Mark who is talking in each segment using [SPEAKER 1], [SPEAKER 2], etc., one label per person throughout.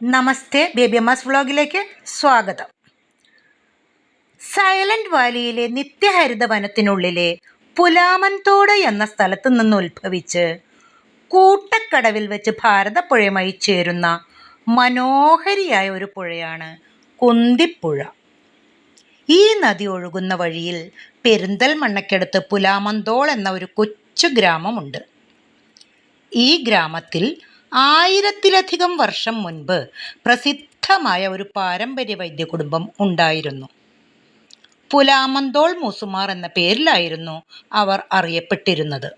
[SPEAKER 1] നമസ്തേ baby Amma's വ്ളോഗിലേക്ക് സ്വാഗതം. Silent വാലിയിലെ നിത്യഹരിത വനത്തിനുള്ളിലെ പുലാമൻതോട് എന്ന സ്ഥലത്തു നിന്ന് ഉത്ഭവിച്ച് കൂട്ടക്കടവിൽ വെച്ച് ഭാരതപ്പുഴയുമായി ചേരുന്ന മനോഹരിയായ ഒരു പുഴയാണ് കുന്തിപ്പുഴ. ഈ നദി ഒഴുകുന്ന വഴിയിൽ പെരിന്തൽമണ്ണയ്ക്കടുത്ത് പുലാമന്തോൾ എന്ന ഒരു കൊച്ചു ഗ്രാമമുണ്ട്. ഈ ഗ്രാമത്തിൽ ആയിരത്തിലധികം വർഷം മുൻപ് പ്രസിദ്ധമായ ഒരു പാരമ്പര്യ വൈദ്യ കുടുംബം ഉണ്ടായിരുന്നു. പുലാമന്തോൾ മൂസുമാർ എന്ന പേരിലായിരുന്നു അവർ അറിയപ്പെട്ടിരുന്നത്.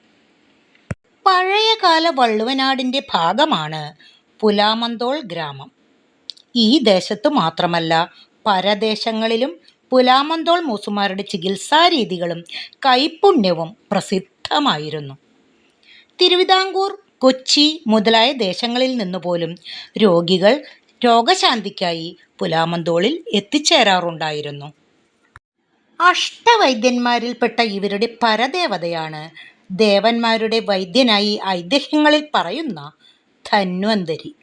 [SPEAKER 1] പഴയകാല വള്ളുവനാടിന്റെ ഭാഗമാണ് പുലാമന്തോൾ ഗ്രാമം. ഈ ദേശത്തു മാത്രമല്ല പരദേശങ്ങളിലും പുലാമന്തോൾ മൂസുമാരുടെ ചികിത്സാ രീതികളും കൈപ്പുണ്യവും പ്രസിദ്ധമായിരുന്നു. തിരുവിതാംകൂർ കൊച്ചി മുതലായ ദേശങ്ങളിൽ നിന്നുപോലും രോഗികൾ രോഗശാന്തിക്കായി പുലാമന്തോളിൽ എത്തിച്ചേരാറുണ്ടായിരുന്നു. അഷ്ടവൈദ്യന്മാരിൽപ്പെട്ട ഇവരുടെ പരദേവതയാണ് ദേവന്മാരുടെ വൈദ്യനായി ഐതിഹ്യങ്ങളിൽ പറയുന്ന ധന്വന്തരി.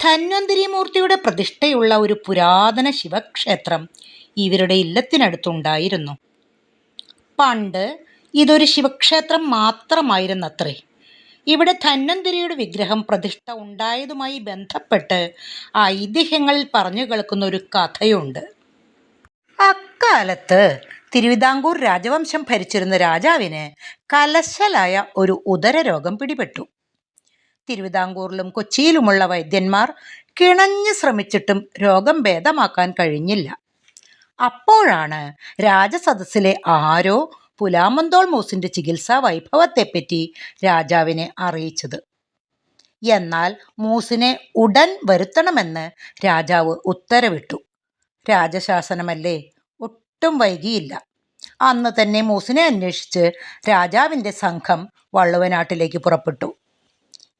[SPEAKER 1] ധന്വന്തരി മൂർത്തിയുടെ പ്രതിഷ്ഠയുള്ള ഒരു പുരാതന ശിവക്ഷേത്രം ഇവരുടെ ഇല്ലത്തിനടുത്തുണ്ടായിരുന്നു. പണ്ട് ഇതൊരു ശിവക്ഷേത്രം മാത്രമായിരുന്നത്രേ. ഇവിടെ ധന്വന്തരിയുടെ വിഗ്രഹം പ്രതിഷ്ഠ ഉണ്ടായതുമായി ബന്ധപ്പെട്ട് ഐതിഹ്യങ്ങളിൽ പറഞ്ഞു കേൾക്കുന്ന ഒരു കഥയുണ്ട്. അക്കാലത്ത് തിരുവിതാംകൂർ രാജവംശം ഭരിച്ചിരുന്ന രാജാവിന് കലശലായ ഒരു ഉദരരോഗം പിടിപെട്ടു. തിരുവിതാംകൂറിലും കൊച്ചിയിലുമുള്ള വൈദ്യന്മാർ കിണഞ്ഞു ശ്രമിച്ചിട്ടും രോഗം ഭേദമാക്കാൻ കഴിഞ്ഞില്ല. അപ്പോഴാണ് രാജസദസ്സിലെ ആരോ പുലാമന്തോൾ മൂസിന്റെ ചികിത്സാ വൈഭവത്തെപ്പറ്റി രാജാവിനെ അറിയിച്ചത്. എന്നാൽ മൂസിനെ ഉടൻ വരുത്തണമെന്ന് രാജാവ് ഉത്തരവിട്ടു. രാജശാസനമല്ലേ? ഒട്ടും വൈകിയില്ല. അന്ന് തന്നെ മൂസിനെ അന്വേഷിച്ച് രാജാവിന്റെ സംഘം വള്ളുവനാട്ടിലേക്ക് പുറപ്പെട്ടു.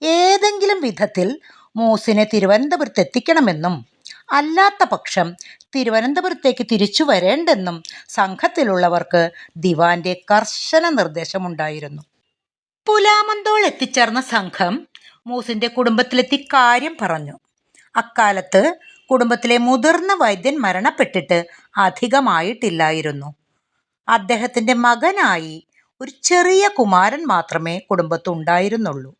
[SPEAKER 1] ഏതെങ്കിലും വിധത്തിൽ മൂസിനെ തിരുവനന്തപുരത്ത് എത്തിക്കണമെന്നും അല്ലാത്ത പക്ഷം തിരുവനന്തപുരത്തേക്ക് തിരിച്ചു വരേണ്ടെന്നും സംഘത്തിലുള്ളവർക്ക് ദിവാന്റെ കർശന നിർദ്ദേശമുണ്ടായിരുന്നു. പുലാമന്തോൾ എത്തിച്ചേർന്ന സംഘം മൂസിന്റെ കുടുംബത്തിലെത്തി കാര്യം പറഞ്ഞു. അക്കാലത്ത് കുടുംബത്തിലെ മുതിർന്ന വൈദ്യൻ മരണപ്പെട്ടിട്ട് അധികമായിട്ടില്ലായിരുന്നു. അദ്ദേഹത്തിന്റെ മകനായി ഒരു ചെറിയ കുമാരൻ മാത്രമേ കുടുംബത്തുണ്ടായിരുന്നുള്ളൂ.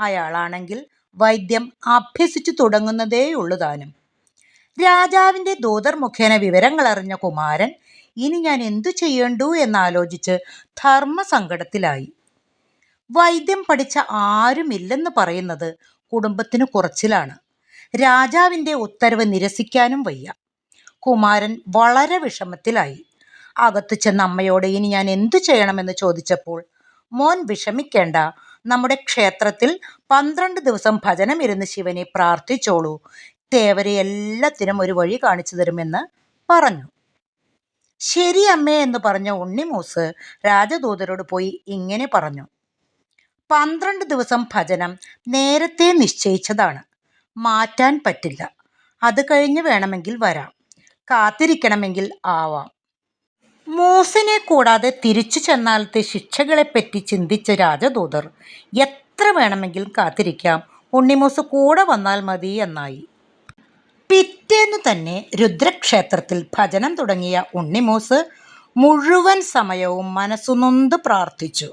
[SPEAKER 1] അയാളാണെങ്കിൽ വൈദ്യം അഭ്യസിച്ചു തുടങ്ങുന്നതേയുള്ളു താനും. രാജാവിന്റെ ദൂതർ മുഖേന വിവരങ്ങൾ അറിഞ്ഞ കുമാരൻ ഇനി ഞാൻ എന്തു ചെയ്യേണ്ടു? എന്നാലോചിച്ച് ധർമ്മസങ്കടത്തിലായി. വൈദ്യം പഠിച്ച ആരുമില്ലെന്ന് പറയുന്നത് കുടുംബത്തിന് കുറച്ചിലാണ്. രാജാവിന്റെ ഉത്തരവ് നിരസിക്കാനും വയ്യ. കുമാരൻ വളരെ വിഷമത്തിലായി. അകത്തു ചെന്ന അമ്മയോട് ഇനി ഞാൻ എന്തു ചെയ്യണമെന്ന് ചോദിച്ചപ്പോൾ മോൻ വിഷമിക്കേണ്ട. നമ്മുടെ ക്ഷേത്രത്തിൽ പന്ത്രണ്ട് ദിവസം ഭജനമിരുന്ന് ശിവനെ പ്രാർത്ഥിച്ചോളൂ. തേവരെ എല്ലാത്തിനും ഒരു വഴി കാണിച്ചു തരുമെന്ന് പറഞ്ഞു. ശരി അമ്മേ എന്ന് പറഞ്ഞ ഉണ്ണിമൂസ് രാജദൂതരോട് പോയി ഇങ്ങനെ പറഞ്ഞു. പന്ത്രണ്ട് ദിവസം ഭജനം നേരത്തെ നിശ്ചയിച്ചതാണ്. മാറ്റാൻ പറ്റില്ല. അത് കഴിഞ്ഞ് വേണമെങ്കിൽ വരാം. കാത്തിരിക്കണമെങ്കിൽ ആവാം. മൂസിനെ കൂടാതെ തിരിച്ചു ചെന്നാലത്തെ ശിക്ഷകളെപ്പറ്റി ചിന്തിച്ച രാജദൂതർ എത്ര വേണമെങ്കിലും കാത്തിരിക്കാം. ഉണ്ണിമൂസ് കൂടെ വന്നാൽ മതി എന്നായി. പിറ്റേന്നു തന്നെ രുദ്രക്ഷേത്രത്തിൽ ഭജനം തുടങ്ങിയ ഉണ്ണിമൂസ് മുഴുവൻ സമയവും മനസ്സുനൊന്ത് പ്രാർത്ഥിച്ചു.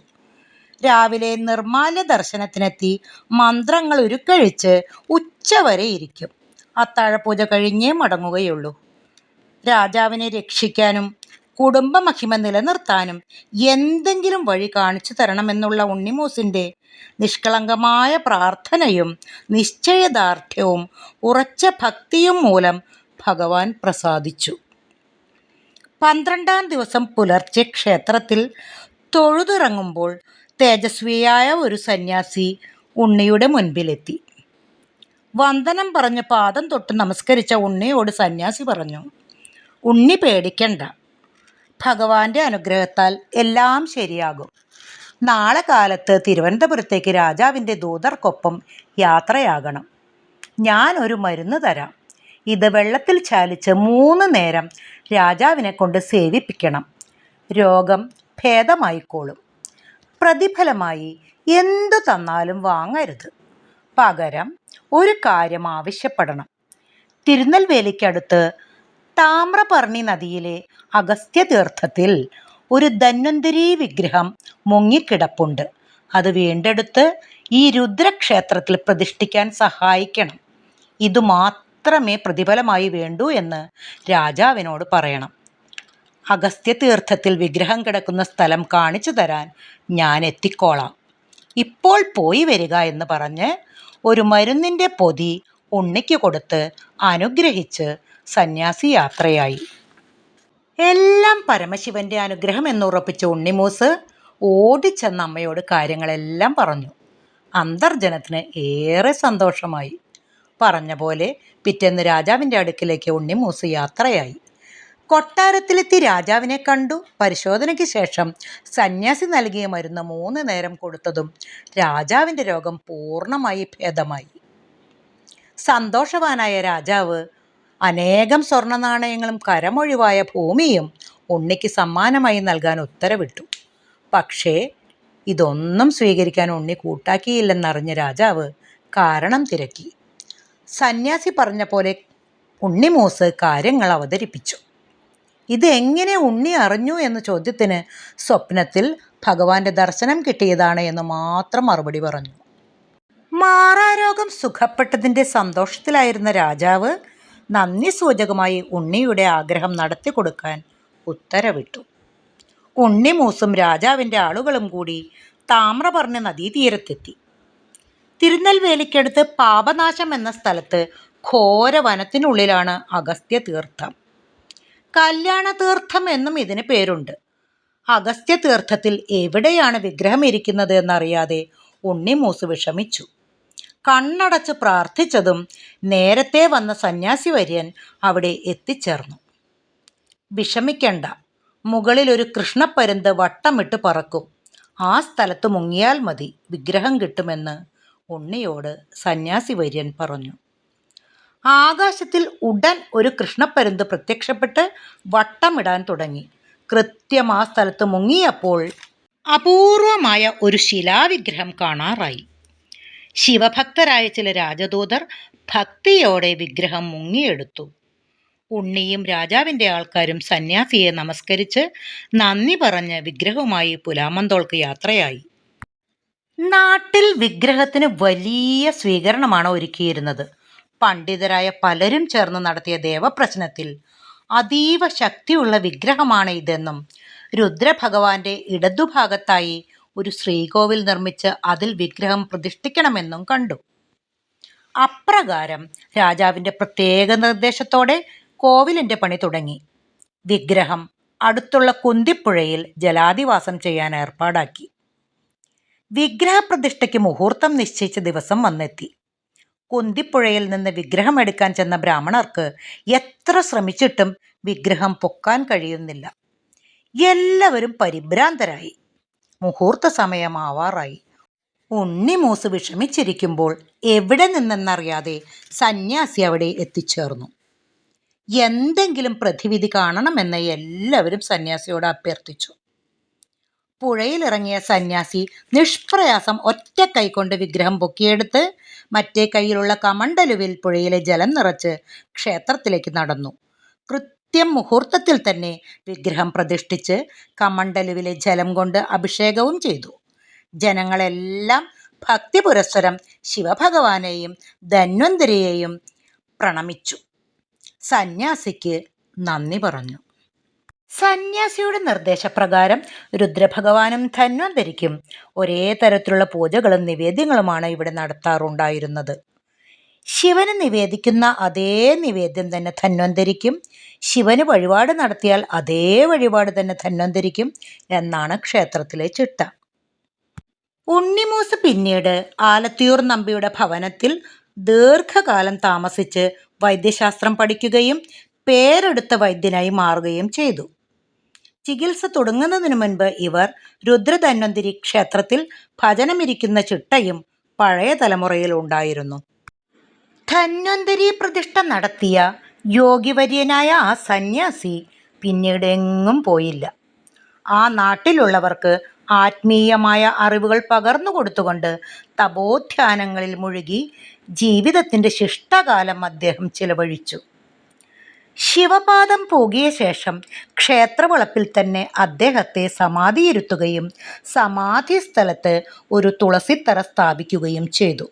[SPEAKER 1] രാവിലെ നിർമാല്യ ദർശനത്തിനെത്തി മന്ത്രങ്ങൾ ഉരുക്കഴിച്ച് ഉച്ചവരെ ഇരിക്കും. അത്താഴപൂജ കഴിഞ്ഞേ മടങ്ങുകയുള്ളൂ. രാജാവിനെ രക്ഷിക്കാനും കുടുംബമഹിമ നിലനിർത്താനും എന്തെങ്കിലും വഴി കാണിച്ചു തരണമെന്നുള്ള ഉണ്ണിമൂസിന്റെ നിഷ്കളങ്കമായ പ്രാർത്ഥനയും നിശ്ചയദാർഢ്യവും ഉറച്ച ഭക്തിയും മൂലം ഭഗവാൻ പ്രസാദിച്ചു. പന്ത്രണ്ടാം ദിവസം പുലർച്ചെ ക്ഷേത്രത്തിൽ തൊഴുതിറങ്ങുമ്പോൾ തേജസ്വിയായ ഒരു സന്യാസി ഉണ്ണിയുടെ മുൻപിലെത്തി. വന്ദനം പറഞ്ഞ് പാദം തൊട്ട് നമസ്കരിച്ച ഉണ്ണിയോട് സന്യാസി പറഞ്ഞു ഉണ്ണി പേടിക്കണ്ട. ഭഗവാന്റെ അനുഗ്രഹത്താൽ എല്ലാം ശരിയാകും. നാളെ കാലത്ത് തിരുവനന്തപുരത്തേക്ക് രാജാവിന്റെ ദൂതർക്കൊപ്പം യാത്രയാകണം. ഞാൻ ഒരു മരുന്ന് തരാം. ഇത് വെള്ളത്തിൽ ചാലിച്ച് മൂന്ന് നേരം രാജാവിനെ കൊണ്ട് സേവിപ്പിക്കണം. രോഗം ഭേദമായിക്കോളും. പ്രതിഫലമായി എന്തു തന്നാലും വാങ്ങരുത്. പകരം ഒരു കാര്യം ആവശ്യപ്പെടണം. തിരുനെൽവേലിക്കടുത്ത് താമ്രപർണി നദിയിലെ അഗസ്ത്യ തീർത്ഥത്തിൽ ഒരു ധന്വന്തരി വിഗ്രഹം മുങ്ങിക്കിടപ്പുണ്ട്. അത് വീണ്ടെടുത്ത് ഈ രുദ്രക്ഷേത്രത്തിൽ പ്രതിഷ്ഠിക്കാൻ സഹായിക്കണം. ഇത് മാത്രമേ പ്രതിഫലമായി വേണ്ടൂ എന്ന് രാജാവിനോട് പറയണം. അഗസ്ത്യ തീർത്ഥത്തിൽ വിഗ്രഹം കിടക്കുന്ന സ്ഥലം കാണിച്ചു തരാൻ ഞാൻ എത്തിക്കോളാം. ഇപ്പോൾ പോയി വരിക എന്ന് പറഞ്ഞ് ഒരു മരുന്നിന്റെ പൊതി ഉണ്ണിക്ക് കൊടുത്ത് അനുഗ്രഹിച്ച് സന്യാസി യാത്രയായി. എല്ലാം പരമശിവന്റെ അനുഗ്രഹം എന്നുറപ്പിച്ച ഉണ്ണിമൂസ് ഓടിച്ചെന്ന അമ്മയോട് കാര്യങ്ങളെല്ലാം പറഞ്ഞു. അന്തർജനത്തിന് ഏറെ സന്തോഷമായി. പറഞ്ഞ പോലെ പിറ്റേന്ന് രാജാവിന്റെ അടുക്കിലേക്ക് ഉണ്ണിമൂസ് യാത്രയായി. കൊട്ടാരത്തിലെത്തി രാജാവിനെ കണ്ടു. പരിശോധനയ്ക്ക് ശേഷം സന്യാസി നൽകിയ മരുന്ന് മൂന്ന് നേരം കൊടുത്തതും രാജാവിന്റെ രോഗം പൂർണമായി ഭേദമായി. സന്തോഷവാനായ രാജാവ് അനേകം സ്വർണ നാണയങ്ങളും കരമൊഴിവായ ഭൂമിയും ഉണ്ണിക്ക് സമ്മാനമായി നൽകാൻ ഉത്തരവിട്ടു. പക്ഷേ ഇതൊന്നും സ്വീകരിക്കാൻ ഉണ്ണി കൂട്ടാക്കിയില്ലെന്നറിഞ്ഞ രാജാവ് കാരണം തിരക്കി. സന്യാസി പറഞ്ഞ പോലെ ഉണ്ണിമൂസ് കാര്യങ്ങൾ അവതരിപ്പിച്ചു. ഇത് എങ്ങനെ ഉണ്ണി അറിഞ്ഞു എന്ന ചോദ്യത്തിന് സ്വപ്നത്തിൽ ഭഗവാന്റെ ദർശനം കിട്ടിയതാണ് എന്ന് മാത്രം മറുപടി പറഞ്ഞു. മാറാരോഗം സുഖപ്പെട്ടതിന്റെ സന്തോഷത്തിലായിരുന്ന രാജാവ് നന്ദി സൂചകമായി ഉണ്ണിയുടെ ആഗ്രഹം നടത്തി കൊടുക്കാൻ ഉത്തരവിട്ടു. ഉണ്ണി മൂസും രാജാവിന്റെ ആളുകളും കൂടി താമ്രപർണ നദീതീരത്തെത്തി. തിരുനെൽവേലിക്കടുത്ത് പാപനാശം എന്ന സ്ഥലത്ത് ഘോര വനത്തിനുള്ളിലാണ് അഗസ്ത്യ തീർത്ഥം കല്യാണ തീർത്ഥം എന്നും ഇതിന് പേരുണ്ട്. അഗസ്ത്യ തീർത്ഥത്തിൽ എവിടെയാണ് വിഗ്രഹം ഇരിക്കുന്നത് എന്നറിയാതെ ഉണ്ണിമൂസ് വിഷമിച്ചു. കണ്ണടച്ച് പ്രാർത്ഥിച്ചതും നേരത്തെ വന്ന സന്യാസി വര്യൻ അവിടെ എത്തിച്ചേർന്നു. വിഷമിക്കണ്ട. മുകളിലൊരു കൃഷ്ണപ്പരുന്ത് വട്ടമിട്ട് പറക്കും. ആ സ്ഥലത്ത് മുങ്ങിയാൽ മതി. വിഗ്രഹം കിട്ടുമെന്ന് ഉണ്ണിയോട് സന്യാസി വര്യൻ പറഞ്ഞു. ആകാശത്തിൽ ഉടൻ ഒരു കൃഷ്ണപ്പരുന്ത് പ്രത്യക്ഷപ്പെട്ട് വട്ടമിടാൻ തുടങ്ങി. കൃത്യം ആ സ്ഥലത്ത് മുങ്ങിയപ്പോൾ അപൂർവമായ ഒരു ശിലാവിഗ്രഹം കാണാറായി. ശിവഭക്തരായ ചില രാജദൂതർ ഭക്തിയോടെ വിഗ്രഹം മുങ്ങിയെടുത്തു. ഉണ്ണിയും രാജാവിന്റെ ആൾക്കാരും സന്യാസിയെ നമസ്കരിച്ച് നന്ദി പറഞ്ഞ് വിഗ്രഹവുമായി പുലാമന്തോൾക്ക് യാത്രയായി. നാട്ടിൽ വിഗ്രഹത്തിന് വലിയ സ്വീകരണമാണ് ഒരുക്കിയിരുന്നത്. പണ്ഡിതരായ പലരും ചേർന്ന് നടത്തിയ ദേവപ്രശ്നത്തിൽ അതീവ ശക്തിയുള്ള വിഗ്രഹമാണ് ഇതെന്നും രുദ്രഭഗവാന്റെ ഇടതുഭാഗത്തായി ഒരു ശ്രീകോവിൽ നിർമ്മിച്ച് അതിൽ വിഗ്രഹം പ്രതിഷ്ഠിക്കണമെന്നും കണ്ടു. അപ്രകാരം രാജാവിന്റെ പ്രത്യേക നിർദ്ദേശത്തോടെ കോവിലിന്റെ പണി തുടങ്ങി. വിഗ്രഹം അടുത്തുള്ള കുന്തിപ്പുഴയിൽ ജലാധിവാസം ചെയ്യാൻ ഏർപ്പാടാക്കി. വിഗ്രഹപ്രതിഷ്ഠയ്ക്ക് മുഹൂർത്തം നിശ്ചയിച്ച ദിവസം വന്നെത്തി. കുന്തിപ്പുഴയിൽ നിന്ന് വിഗ്രഹം എടുക്കാൻ ചെന്ന ബ്രാഹ്മണർക്ക് എത്ര ശ്രമിച്ചിട്ടും വിഗ്രഹം പൊക്കാൻ കഴിയുന്നില്ല. എല്ലാവരും പരിഭ്രാന്തരായി. മുഹൂർത്ത സമയമാവാറായി. ഉണ്ണിമൂസ് വിഷമിച്ചിരിക്കുമ്പോൾ എവിടെ നിന്നെന്നറിയാതെ സന്യാസി അവിടെ എത്തിച്ചേർന്നു. എന്തെങ്കിലും പ്രതിവിധി കാണണമെന്ന് എല്ലാവരും സന്യാസിയോട് അഭ്യർത്ഥിച്ചു. പുഴയിലിറങ്ങിയ സന്യാസി നിഷ്പ്രയാസം ഒറ്റ കൈകൊണ്ട് വിഗ്രഹം പൊക്കിയെടുത്ത് മറ്റേ കൈയിലുള്ള കമണ്ടലുവിൽ പുഴയിലെ ജലം നിറച്ച് ക്ഷേത്രത്തിലേക്ക് നടന്നു. കൃത്യം മുഹൂർത്തത്തിൽ തന്നെ വിഗ്രഹം പ്രതിഷ്ഠിച്ച് കമണ്ടലുവിലെ ജലം കൊണ്ട് അഭിഷേകവും ചെയ്തു. ജനങ്ങളെല്ലാം ഭക്തി പുരസ്സരം ശിവഭഗവാനെയും ധന്വന്തരിയെയും പ്രണമിച്ചു. സന്യാസിക്ക് നന്ദി പറഞ്ഞു. സന്യാസിയുടെ നിർദ്ദേശപ്രകാരം രുദ്രഭഗവാനും ധന്വന്തരിക്കും ഒരേ തരത്തിലുള്ള പൂജകളും നിവേദ്യങ്ങളുമാണ് ഇവിടെ നടത്താറുണ്ടായിരുന്നത്. ശിവന് നിവേദിക്കുന്ന അതേ നിവേദ്യം തന്നെ ധന്വന്തരിക്കും. ശിവന് വഴിപാട് നടത്തിയാൽ അതേ വഴിപാട് തന്നെ ധന്വന്തരിക്കും എന്നാണ് ക്ഷേത്രത്തിലെ ചിട്ട. ഉണ്ണിമൂസ് പിന്നീട് ആലത്തിയൂർ നമ്പിയുടെ ഭവനത്തിൽ ദീർഘകാലം താമസിച്ച് വൈദ്യശാസ്ത്രം പഠിക്കുകയും പേരെടുത്ത വൈദ്യനായി മാറുകയും ചെയ്തു. ചികിത്സ തുടങ്ങുന്നതിനു മുൻപ് ഇവർ രുദ്രധന്വന്തിരി ക്ഷേത്രത്തിൽ ഭജനമിരിക്കുന്ന ചിട്ടയും പഴയ തലമുറയിൽ ഉണ്ടായിരുന്നു. ധന്വന്തരി പ്രതിഷ്ഠ നടത്തിയ യോഗിവര്യനായ ആ സന്യാസി പിന്നീട് എങ്ങും പോയില്ല. ആ നാട്ടിലുള്ളവർക്ക് ആത്മീയമായ അറിവുകൾ പകർന്നു കൊടുത്തുകൊണ്ട് തപോധ്യാനങ്ങളിൽ മുഴുകി ജീവിതത്തിന്റെ ശിഷ്ടകാലം അദ്ദേഹം ചിലവഴിച്ചു. ശിവപാദം പോകിയ ശേഷം ക്ഷേത്രവളപ്പിൽ തന്നെ അദ്ദേഹത്തെ സമാധിയിരുത്തുകയും സമാധി സ്ഥലത്ത് ഒരു തുളസിത്തറ സ്ഥാപിക്കുകയും ചെയ്തു.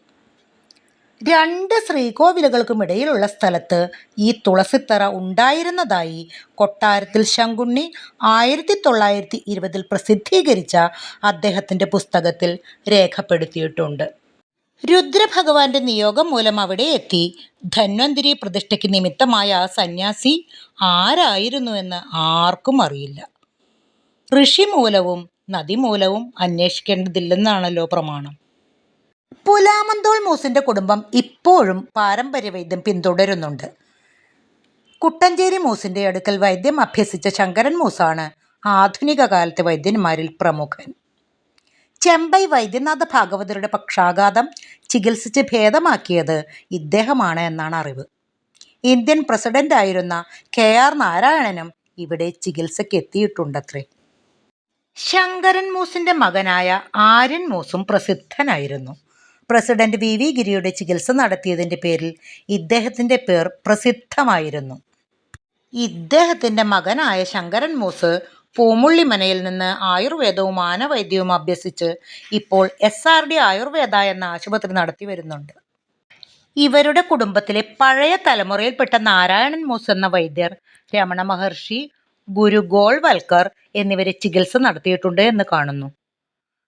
[SPEAKER 1] രണ്ട് ശ്രീകോവിലുകൾക്കുമിടയിലുള്ള സ്ഥലത്ത് ഈ തുളസിത്തറ ഉണ്ടായിരുന്നതായി കൊട്ടാരത്തിൽ ശങ്കുണ്ണി ആയിരത്തി തൊള്ളായിരത്തി ഇരുപതിൽ പ്രസിദ്ധീകരിച്ച അദ്ദേഹത്തിന്റെ പുസ്തകത്തിൽ രേഖപ്പെടുത്തിയിട്ടുണ്ട്. രുദ്രഭഗവാന്റെ നിയോഗം മൂലം അവിടെ എത്തി ധന്വന്തിരി പ്രതിഷ്ഠയ്ക്ക് നിമിത്തമായ ആ സന്യാസി ആരായിരുന്നു എന്ന് ആർക്കും അറിയില്ല. ഋഷി മൂലവും നദി മൂലവും അന്വേഷിക്കേണ്ടതില്ലെന്നാണല്ലോ പ്രമാണം. പുലാമന്തോൾ മൂസിന്റെ കുടുംബം ഇപ്പോഴും പാരമ്പര്യ വൈദ്യം പിന്തുടരുന്നുണ്ട്. കുട്ടഞ്ചേരി മൂസിന്റെ അടുക്കൽ വൈദ്യം അഭ്യസിച്ച ശങ്കരൻ മൂസാണ് ആധുനിക കാലത്തെ വൈദ്യന്മാരിൽ പ്രമുഖൻ. ചെമ്പൈ വൈദ്യനാഥ ഭാഗവതരുടെ പക്ഷാഘാതം ചികിത്സിച്ച് ഭേദമാക്കിയത് ഇദ്ദേഹമാണ് എന്നാണ് അറിവ്. ഇന്ത്യൻ പ്രസിഡന്റ് ആയിരുന്ന കെ ആർ നാരായണനും ഇവിടെ ചികിത്സയ്ക്ക് എത്തിയിട്ടുണ്ടത്രേ. ശങ്കരൻ മൂസിന്റെ മകനായ ആര്യൻ മൂസും പ്രസിദ്ധനായിരുന്നു. പ്രസിഡന്റ് വി വി ഗിരിയുടെ ചികിത്സ നടത്തിയതിന്റെ പേരിൽ ഇദ്ദേഹത്തിന്റെ പേർ പ്രസിദ്ധമായിരുന്നു. ഇദ്ദേഹത്തിന്റെ മകനായ ശങ്കരൻ മൂസ് പൂമുള്ളിമനയിൽ നിന്ന് ആയുർവേദവും ആനവൈദ്യവും അഭ്യസിച്ച് ഇപ്പോൾ എസ് ആർ ഡി ആയുർവേദ എന്ന ആശുപത്രി നടത്തി വരുന്നുണ്ട്. ഇവരുടെ കുടുംബത്തിലെ പഴയ തലമുറയിൽപ്പെട്ട നാരായണൻ മൂസ് എന്ന വൈദ്യർ രമണ മഹർഷി ഗുരു ഗോൾവൽക്കർ എന്നിവരെ ചികിത്സ നടത്തിയിട്ടുണ്ട് എന്ന് കാണുന്നു.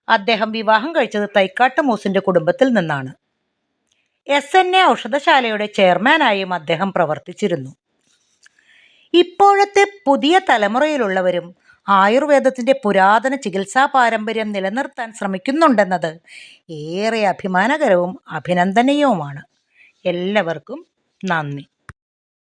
[SPEAKER 1] അദ്ദേഹം വിവാഹം കഴിച്ചത് തൈക്കാട്ട് മൂസിന്റെ കുടുംബത്തിൽ നിന്നാണ്. എസ് എൻ എ ഔഷധശാലയുടെ ചെയർമാനായും അദ്ദേഹം പ്രവർത്തിച്ചിരുന്നു. ഇപ്പോഴത്തെ പുതിയ തലമുറയിലുള്ളവരും ആയുർവേദത്തിന്റെ പുരാതന ചികിത്സാ പാരമ്പര്യം നിലനിർത്താൻ ശ്രമിക്കുന്നുണ്ടെന്നത് ഏറെ അഭിമാനകരവും അഭിനന്ദനീയവുമാണ്. എല്ലാവർക്കും നന്ദി.